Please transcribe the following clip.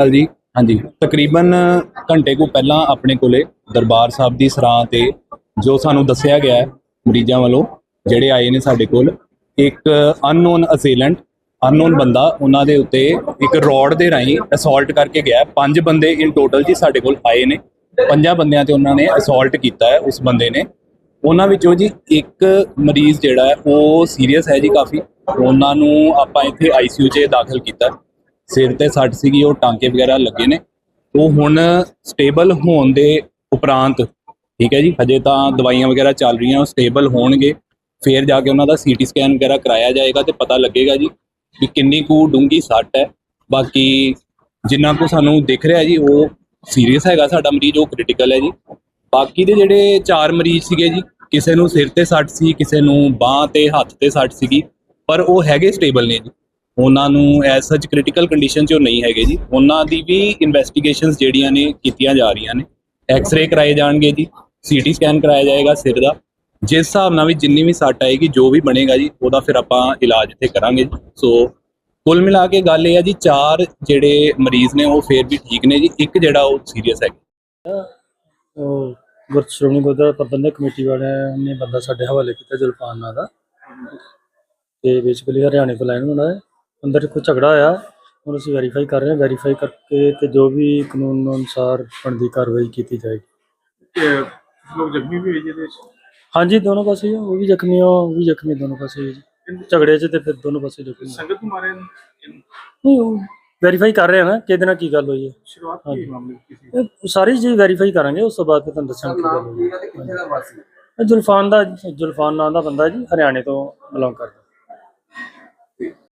ਹਾਲ ਜੀ। ਹਾਂਜੀ। ਤਕਰੀਬਨ ਘੰਟੇ ਕੁ ਪਹਿਲਾਂ ਆਪਣੇ ਕੋਲੇ ਦਰਬਾਰ ਸਾਹਿਬ ਦੀ ਸਰਾਂ ਤੇ ਜੋ ਸਾਨੂੰ ਦੱਸਿਆ ਗਿਆ ਹੈ ਮਰੀਜ਼ਾਂ ਵੱਲੋਂ, ਜਿਹੜੇ ਆਏ ਨੇ ਸਾਡੇ ਕੋਲ, ਇੱਕ ਅਨਨੋਨ ਅਸੇਲੈਂਟ ਅਨਨੋਨ ਬੰਦਾ ਉਹਨਾਂ ਦੇ ਉੱਤੇ ਇੱਕ ਰੋਡ ਦੇ ਰਾਹੀਂ ਅਸੌਲਟ ਕਰਕੇ ਗਿਆ ਪੰਜ ਬੰਦੇ ਇਨ ਟੋਟਲ ਜੀ ਸਾਡੇ ਕੋਲ ਆਏ ਨੇ। ਪੰਜਾਂ ਬੰਦਿਆਂ ਤੇ ਉਹਨਾਂ ਨੇ ਅਸੌਲਟ ਕੀਤਾ ਹੈ ਉਸ ਬੰਦੇ ਨੇ। ਉਹਨਾਂ ਵਿੱਚੋਂ ਜੀ ਇੱਕ ਮਰੀਜ਼ ਜਿਹੜਾ ਹੈ, ਉਹ ਸੀਰੀਅਸ ਹੈ ਜੀ ਕਾਫੀ। ਉਹਨਾਂ ਨੂੰ ਆਪਾਂ ਇੱਥੇ ਆਈਸੀਯੂ 'ਚ ਦਾਖਲ ਕੀਤਾ। ਸਿਰ ਤੇ ਸੱਟ ਸੀਗੀ, ਉਹ ਟਾਂਕੇ ਵਗੈਰਾ ਲੱਗੇ ਨੇ। ਉਹ ਹੁਣ ਸਟੇਬਲ ਹੋਣ ਦੇ ਉਪਰੰਤ, ਠੀਕ ਹੈ ਜੀ, ਹਜੇ ਤਾਂ ਦਵਾਈਆਂ ਵਗੈਰਾ ਚੱਲ ਰਹੀਆਂ, ਉਹ ਸਟੇਬਲ ਹੋਣਗੇ। ਫਿਰ ਜਾ ਕੇ ਉਹਨਾਂ ਦਾ ਸੀਟੀ ਸਕੈਨ ਵਗੈਰਾ ਕਰਾਇਆ ਜਾਏਗਾ ਤੇ ਪਤਾ ਲੱਗੇਗਾ ਜੀ ਕਿ ਕਿੰਨੀ ਕੁ ਡੂੰਗੀ ਸੱਟ ਹੈ। ਬਾਕੀ ਜਿੰਨਾ ਕੁ ਸਾਨੂੰ ਦਿਖ ਰਿਹਾ ਜੀ, ਉਹ ਸੀਰੀਅਸ ਹੈਗਾ ਸਾਡਾ ਮਰੀਜ਼, ਉਹ ਕ੍ਰਿਟੀਕਲ ਹੈ ਜੀ। ਬਾਕੀ ਦੇ ਜਿਹੜੇ ਚਾਰ ਮਰੀਜ਼ ਸੀਗੇ ਜੀ, ਕਿਸੇ ਨੂੰ ਸਿਰ ਤੇ ਸੱਟ ਸੀ, ਕਿਸੇ ਨੂੰ ਬਾਹ ਤੇ ਹੱਥ ਤੇ ਸੱਟ ਸੀਗੀ, ਪਰ ਉਹ ਹੈਗੇ ਸਟੇਬਲ ਨੇ ਜੀ। ਉਹਨਾਂ ਨੂੰ ਐਸ ਸੱਚ ਕ੍ਰਿਟੀਕਲ ਕੰਡੀਸ਼ਨ 'ਚ ਉਹ ਨਹੀਂ ਹੈਗੇ ਜੀ। ਉਹਨਾਂ ਦੀ ਵੀ ਇਨਵੈਸਟੀਗੇਸ਼ਨਸ ਜਿਹੜੀਆਂ ਨੇ ਕੀਤੀਆਂ ਜਾ ਰਹੀਆਂ ਨੇ। ਐਕਸ-ਰੇ ਕਰਾਏ ਜਾਣਗੇ ਜੀ। ਸੀਟੀ ਸਕੈਨ ਕਰਾਇਆ ਜਾਏਗਾ ਸਿਰ ਦਾ। ਜਿਸ ਹਿਸਾਬ ਨਾਲ ਵੀ ਜਿੰਨੀ ਵੀ ਸੱਟ ਆਏਗੀ, ਜੋ ਵੀ ਬਣੇਗਾ ਜੀ, ਉਹਦਾ ਫਿਰ ਆਪਾਂ ਇਲਾਜ ਇੱਥੇ ਕਰਾਂਗੇ ਜੀ। ਸੋ ਕੁੱਲ ਮਿਲਾ ਕੇ ਗੱਲ ਇਹ ਆ ਜੀ, ਚਾਰ ਜਿਹੜੇ ਮਰੀਜ਼ ਨੇ, ਉਹ ਫੇਰ ਵੀ ਠੀਕ ਨੇ ਜੀ। ਇੱਕ ਜਿਹੜਾ ਉਹ ਸੀਰੀਅਸ ਹੈ ਉਹ ਗੁਰਦ ਸ਼੍ਰੋਮਣੀ ਗੁਰਦੁਆਰਾ ਪ੍ਰਬੰਧਕ ਕਮੇਟੀ ਵਾਲਿਆਂ ਨੇ ਬੰਦਾ ਸਾਡੇ ਹਵਾਲੇ ਕੀਤਾ, ਜਲਪਾਨ ਨਾਂ ਦਾ। ਤੇ ਬੇਸਿਕਲੀ ਹਰਿਆਣੇ ਤੋਂ ਲੈਣ ਹੁੰਦਾ ਹੈ ਅੰਦਰ ਕੋਈ ਝਗੜਾ ਆਇਆ ਹੁਣ ਅਸੀਂ ਵੈਰੀਫਾਈ ਕਰ ਰਹੇ ਹਾਂ ਵੈਰੀਫਾਈ ਕਰਕੇ ਤੇ ਜੋ ਵੀ ਕਾਨੂੰਨ ਅਨੁਸਾਰ ਬਣਦੀ ਕਾਰਵਾਈ ਕੀਤੀ ਜਾਏਗੀ। ਤੇ ਲੋਕ ਜ਼ਖਮੀ ਵੀ ਹੋਏ ਜਿਹਦੇ ਵਿੱਚ? ਹਾਂਜੀ ਦੋਨੋਂ ਪਾਸੇ ਹੀ ਆ, ਉਹ ਵੀ ਜ਼ਖਮੀ ਆ ਉਹ ਵੀ ਜ਼ਖਮੀ ਦੋਨੋਂ ਪਾਸੇ ਹੀ ਆ ਜੀ। ਝਗੜੇ 'ਚ ਤੇ ਫਿਰ ਦੋਨੋਂ ਪਾਸੇ ਜ਼ਖਮੀ ਆ। ਸੰਗਤ ਨੂੰ ਮਾਰੇ ਨੇ। ਨਹੀਂ ਉਹ ਵੈਰੀਫਾਈ ਕਰ ਰਹੇ ਹਾਂ ਨਾ ਕਿਹਦੇ ਨਾਲ ਕੀ ਗੱਲ ਹੋਈ ਹੈ ਸ਼ੁਰੂਆਤ ਕੀ ਮਾਮਲੇ ਦੀ ਸੀ ਇਹ ਸਾਰੀ ਚੀਜ਼ ਵੈਰੀਫਾਈ ਕਰਾਂਗੇ ਉਸ ਤੋਂ ਬਾਅਦ ਫਿਰ ਤੁਹਾਨੂੰ ਦੱਸਾਂਗੇ ਕੀ ਗੱਲ ਹੋਈ ਹੈ। ਕਿੱਥੇ ਦਾ ਵਾਸੀ? ਇਹ ਜ਼ੁਲਫਾਨ ਦਾ ਜ਼ੁਲਫਾਨ ਨਾਂ ਦਾ ਬੰਦਾ ਜੀ ਹਰਿਆਣੇ ਤੋਂ ਬਿਲੋਂਗ ਕਰਦਾ।